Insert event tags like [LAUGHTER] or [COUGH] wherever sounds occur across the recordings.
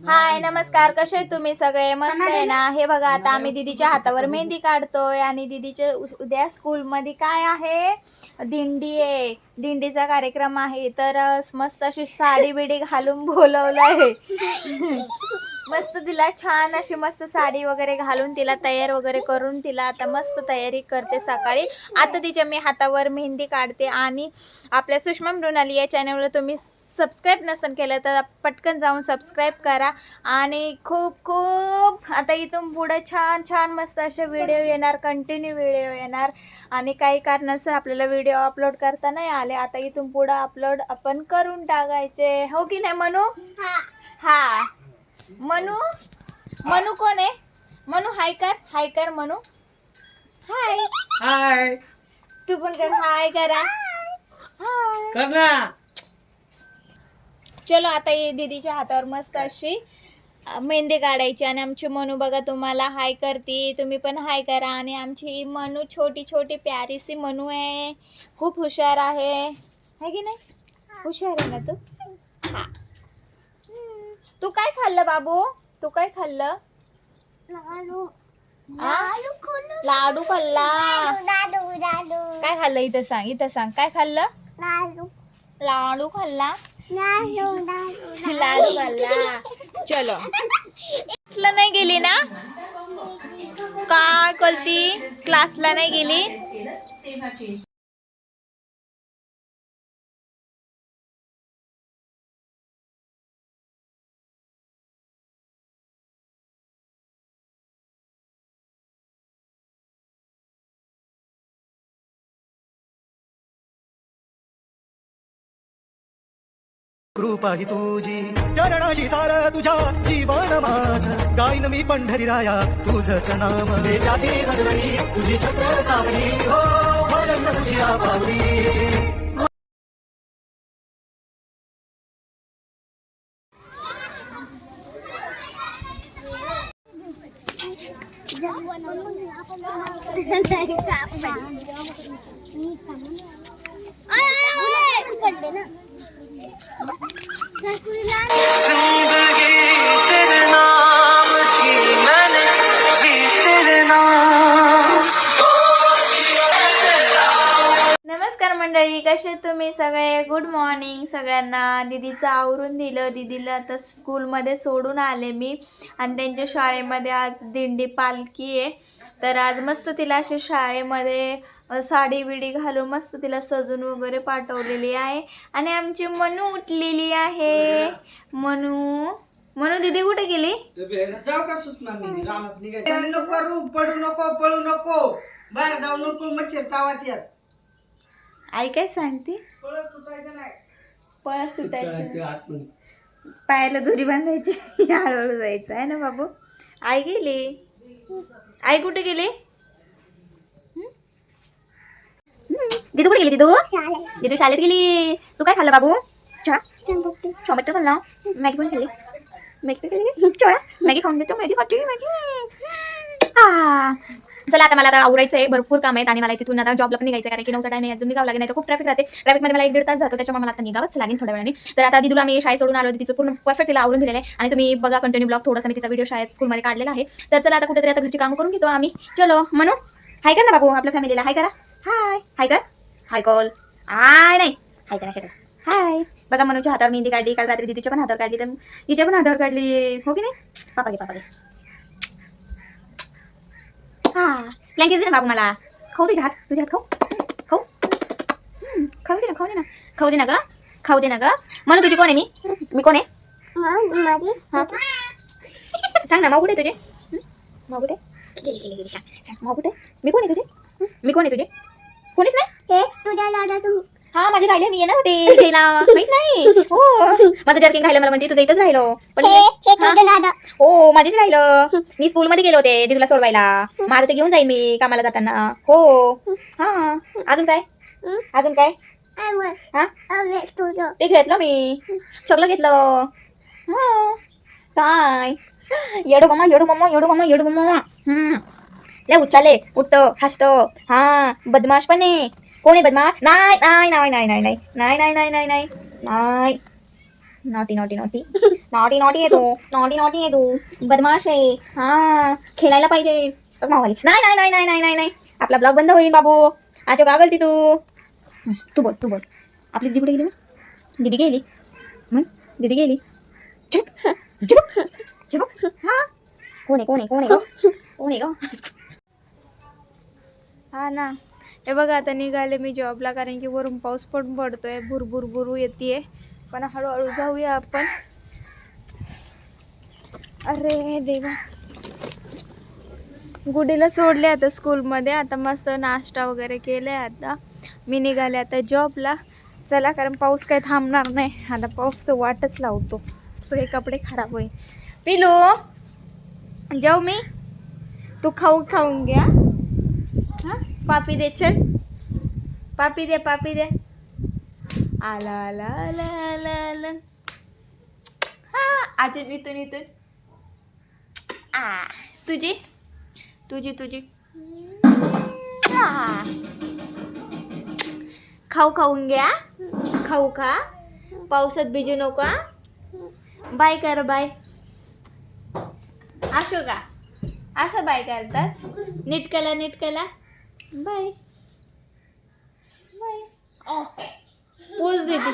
हाय नमस्कार. कसे आहेत तुम्ही सगळे? मस्त आहे ना? हे बघा आता आम्ही दीदीच्या हातावर मेहंदी काढतोय आणि दीदीचे उद्या स्कूल मध्ये काय आहे? दिंडी आहे. दिंडीचा कार्यक्रम आहे. तर मस्त अशी साडी बिडी घालून बोलवलं आहे मस्त तिला छान अशी मस्त साडी वगैरे घालून तिला तयार वगैरे करून तिला आता मस्त तयारी करते सकाळी. आता तिच्या मी हातावर मेहंदी काढते आणि आपल्या सुषमा मृणाली या चॅनलवर तुम्ही सबस्क्राईब नसेल केलं तर पटकन जाऊन सबस्क्राईब करा. आणि खूप खूप आता इथून पुढे छान छान मस्त असे व्हिडिओ येणार कंटिन्यू व्हिडिओ येणार. आणि काही कारणास्तव आपल्याला व्हिडिओ अपलोड करता नाही आले. आता इथून पुढं अपलोड आपण करून टाकायचे. हो की नाही मनू? हा. मनू? मनू कोण आहे? मनू हाय कर. हाय कर मनू. हाय हाय तू पण कर. हाय करा. हाय कर ना. चलो आता ये दीदीच्या हातावर मस्त अशी मेहंदी काढायची आणि आमची मनू बघा तुम्हाला हाय करते तुम्ही पण हाय करा आणि आमची मनू छोटी छोटी प्यारीसी मनू आहे. खूप हुशार आहे. है की नाही? हुशार आहे ना तू? हा. तू काय खाल्लं बाबू? तू काय खाल्लं? लाडू. खाल्ला. काय खाल्लं? इथं सांग इथं सांग. काय खाल्लं? लाडू खाल्ला. लाडू खाल्ला चलो. क्लासला नाही गेली ना? काय कळती क्लासला नाही गेली? कृपा ही तुझी. चरणाची सार तुझ्या जीवन माझ. गाईन मी पंढरी राया तुझच नाम. देशाची भजवणी तुझी छत्र सावली. हो भजन तुझी आपावली नमस्कार मंडळी कसे तुम्ही सगळे? गुड मॉर्निंग सगळ्यांना दीदीचं आवरून दिलं. दीदीला आता स्कूलमध्ये सोडून आले मी आणि त्यांच्या शाळेमध्ये आज दिंडी पालखी आहे. तर आज मस्त तिला असे शाळेमध्ये साडी बिडी घालून मस्त तिला सजून वगैरे पाठवलेली आहे. आणि आमची मनू उठलेली आहे. मनू मनू दीदी कुठे गेली? जाऊ का सुषमा नको करू पडू नको पळू नको. बाहेर जाऊ नको मच्छर चावात यात. आई काय सांगते? पळत सुटायचं नाही. पळा सुटायचं. पायाला दोरी बांधायची [LAUGHS] हळूहळू जायचं. आहे ना बाबू? आई गेली? आई कुठे गेली हं? हं. दीदू कुठे गेली दीदू? दीदू शाळेत गेली? तू काय खाल्लं बाबू? टोमॅटो खाल्ला? मॅगी पण खाल्ली? मॅगी खाल्ली चोळा मॅगी खाऊन घेतो मॅगी खाते मॅगी. आ. चला आता मला आता आवरायचं आहे भरपूर काम आहेत आणि मला तिथून आता जॉबला पण निघायचं आहे, कारण की नऊचा टाइम आहे निघावं लागेल नाही तर खूप ट्रॅफिक राहते. ट्रॅफिकमध्ये मला एक दीड तास जातो त्याच्यामुळे मला आता निघावंच लागेल थोड्या वेळाने. तर आता दिदूला मी शाळेत सोडून आलो तिचं पूर्ण परफेक्ट तिला आवरून दिलेलं आहे. आणि तुम्ही बघा कंटिन्यू ब्लॉग थोडासा मी तिचा व्हिडिओ शाळेत स्कूलमध्ये काढलेला आहे. तर चला आता कुठेतरी आता घरची कामं करून घेतो आम्ही. चलो म्हणू हाय कर ना बाबू आपल्या फॅमिलीला हाय करा. हाय हाय कर. हाय कॉल आय नाही हाय करा शकत हाय बघा मनूच्या हातावर मेहंदी काढली काल रात्री दिदीच्या पण हातावर काढली तर हिच्या पण हातावर काढली. हो की नाही? पापा घे पापा घे हा. ब्लँकेट दे ना बाबू मला. खाऊ तुझ्या हात. तुझ्या हात खाऊ. खाऊ. खाऊ दे ना खाऊ दे ना. खाऊ दे ना ग. खाऊ दे ना ग. म्हणून तुझी कोण आहे? मी? मी कोण आहे. सांग ना माऊ कुठे तुझे? माऊ कुठे? गेली गेली गेली सांग सांग माऊ कुठे? मी कोण आहे तुझे? मी कोण आहे तुझे? कोणीच नाही? हा माझे राहिले मी येणार होते. घ्यायला माहीत नाही. हो. माझं जर्किंग राहिलं मला म्हणते तुझं इथंच राहिलो. पण हो माझेच राहिलं. मी स्कूल मध्ये गेले होते तुला सोडवायला. माझं ते घेऊन जाईन मी कामाला जाताना. हो. हा. अजून काय? अजून काय? हा? ते घेतलं मी. सगळं घेतलं. हा. काय? येडो मामा येडो मामा येडो मामा येडो मामा. हम्म. लय उच्चाले उठतो हसतो हा बदमाश पण आहे कोण आहे बदमाश नाही नाही नाही नाही नाही नाही नाही नाही नाही नाही नाही naughty naughty naughty naughty naughty आहे तू नॉटी नॉटी आहे तू बदमाश आहे हा खेळायला मावाली नाही नाही नाही नाही नाही नाही नाही आपला ब्लॉग बंद होईल बाबू अच्छा का गलती तू तू बोल तू बोल आपली दिदी कुठे गेली मग दिदी गेली मग दिदी गेली चुप चुप चुप हा कोण आहे कोण आहे कोण गं? हा ना. हे बघा आता निघाले मी जॉबला कारण की वरून पाऊस पण पडतोय भुरभुर भुरू येते पण हळूहळू जाऊया आपण. अरे देवा. गुडीला सोडले आता स्कूलमध्ये आता मस्त नाश्ता वगैरे केलाय आता. मी निघाले आता जॉबला चला कारण पाऊस काही थांबणार नाही. आता पाऊस तर वाटच लावतो. सगळे कपडे खराब होईल. पिलो जाऊ मी. तू खाऊ खाऊन घ्या. पापी दे चल पापी दे पापी दे आला आला आला आला आला हा अजून इथून इथून आ तुझी तुझी तुझी खाऊ खाऊन घ्या खाऊ खा पावसात भिजू नका बाय कर बाय असो का असं बाय करतात नीट कला नीट कला बाय. बाय. पोच देते.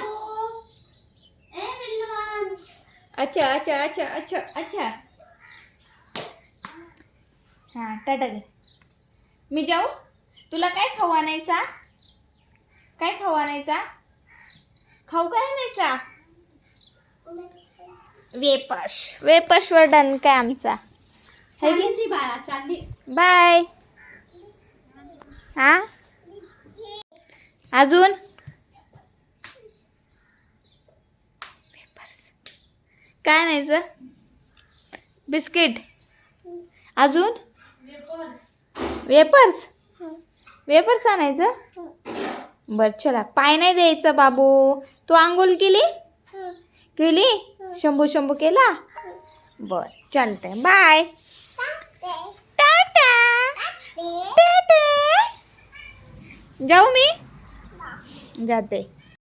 अच्छा अच्छा अच्छा अच्छा अच्छा. हां टाटा दे. मी जाऊ? तुला काय खाऊ आणायचा? काय खाऊ आणायचा? खाऊ काय आणायचा? वेपर्स. वेपर्सवर डन काय आमचा? है बाय. हा? अजून? काय आणायचं बिस्किट. अजून? वेपर्स वेपर्स आणायचं? बर चला. पाय नाही द्यायचं बाबू. तू आंघोळ केली? केली? शंभू शंभू केला? बर चालतंय. बाय टाटा टाटा जाऊ मी जाते